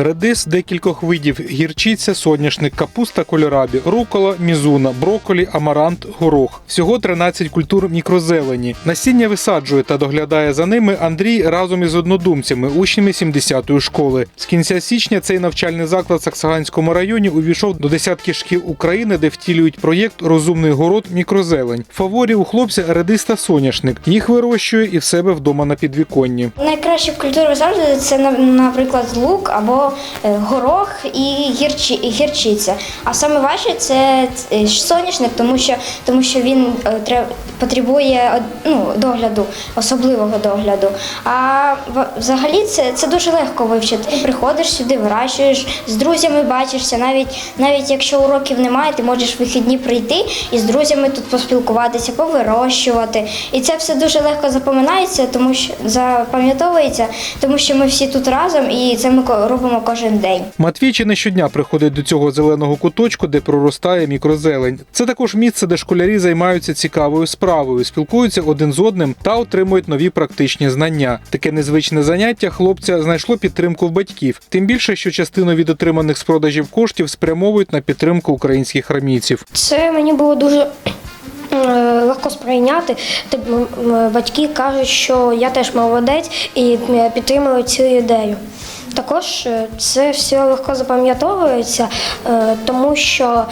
Редис декількох видів гірчиця, соняшник, капуста кольорабі, рукола, мізуна, броколі, амарант, горох. Всього 13 культур мікрозелені. Насіння висаджує та доглядає за ними Андрій разом із однодумцями, учнями 70-ї школи. З кінця січня цей навчальний заклад в Саксаганському районі увійшов до десятки шкіл України, де втілюють проєкт Розумний город мікрозелень. Фаворі у хлопця редис та соняшник. Їх вирощує і в себе вдома на підвіконні. Найкращі культури завжди це на- наприклад лук або е, горох і гірчі, гірчиця. А саме важче це е, соняшник, тому що тому що він е, потребує ну, догляду, особливого догляду. А взагалі це, це дуже легко вивчити. Ти приходиш сюди, вирощуєш, з друзями бачишся. Навіть навіть якщо уроків немає, ти можеш вихідні прийти і з друзями тут поспілкуватися, повирощувати. І це все дуже легко запам'ятається, тому що запам'ятовується, тому що ми всі тут разом і це ми ко- робимо кожен день. Матвій чи не щодня приходить до цього зеленого куточку, де проростає мікрозелень. Це також місце, де школярі займаються цікавою справою, спілкуються один з одним та отримують нові практичні знання. Таке незвичне заняття хлопця знайшло підтримку в батьків. Тим більше, що частину від отриманих з продажів коштів спрямовують на підтримку українських армійців. Це мені було дуже е, легко сприйняти. Батьки кажуть, що я теж молодець і м, підтримують цю ідею. Також е, це все легко запам'ятовується, е, тому що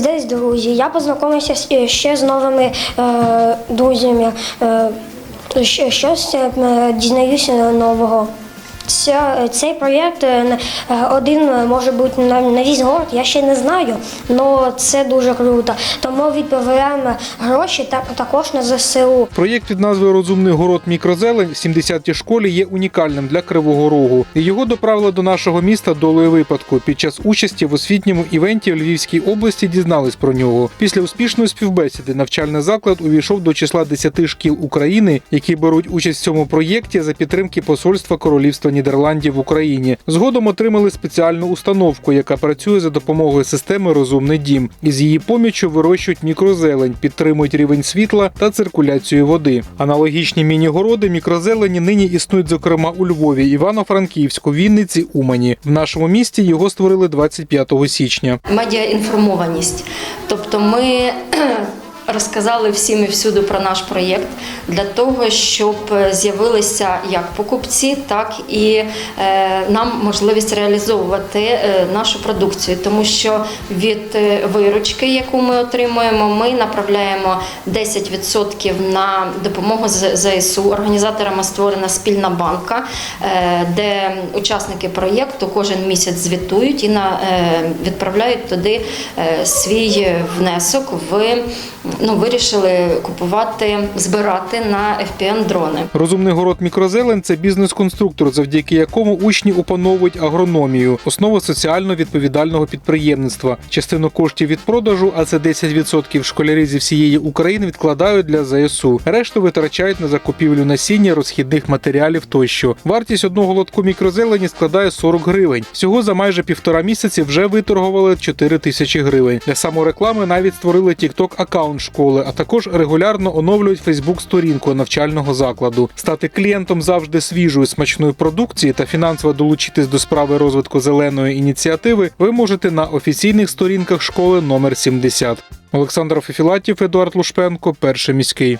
десь друзі. Я познайомився з- ще з новими е, друзями, е, щось е, дізнаюся нового. Ця, цей проєкт е, е, один е, може бути на, на весь город, я ще не знаю, але це дуже круто. Тому відправляємо гроші та також на ЗСУ. Проєкт під назвою Розумний город мікрозелень в 70-й школі є унікальним для Кривого Рогу. Його доправили до нашого міста долею випадку. Під час участі в освітньому івенті в Львівській області дізнались про нього. Після успішної співбесіди навчальний заклад увійшов до числа 10 шкіл України, які беруть участь в цьому проєкті за підтримки посольства Королівства Нідерландів в Україні. Згодом отримали спеціальну установку, яка працює за допомогою системи Розумний дім. Із її поміччю вирощують мікрозелень, підтримують рівень світла та циркуляцію води. Аналогічні міні-городи мікрозелені нині існують, зокрема у Львові, Івано-Франківську, Вінниці, Умані. В нашому місті його створили 25 січня. медіаінформованість. Тобто ми розказали всім і всюди про наш проєкт для того, щоб з'явилися як покупці, так і е, нам можливість реалізовувати е, нашу продукцію, тому що від е, виручки, яку ми отримуємо, ми направляємо 10% на допомогу ЗСУ. Організаторами створена спільна банка, е, де учасники проєкту кожен місяць звітують і на, е, відправляють туди е, свій внесок в ну, вирішили купувати, збирати на fpn дрони. Розумний город мікрозелень це бізнес-конструктор, завдяки якому учні опановують агрономію, основу соціально відповідального підприємництва. Частину коштів від продажу, а це 10% школярі зі всієї України відкладають для ЗСУ. Решту витрачають на закупівлю насіння, розхідних матеріалів тощо. Вартість одного лотку мікрозелені складає 40 гривень. Всього за майже півтора місяці вже виторгували 4 тисячі гривень. Для самореклами навіть створили TikTok аккаунт школи, а також регулярно оновлюють Фейсбук сторінку навчального закладу. Стати клієнтом завжди свіжої смачної продукції та фінансово долучитись до справи розвитку зеленої ініціативи ви можете на офіційних сторінках школи номер 70. Олександр Фефілатів, Едуард Лушпенко, перший міський.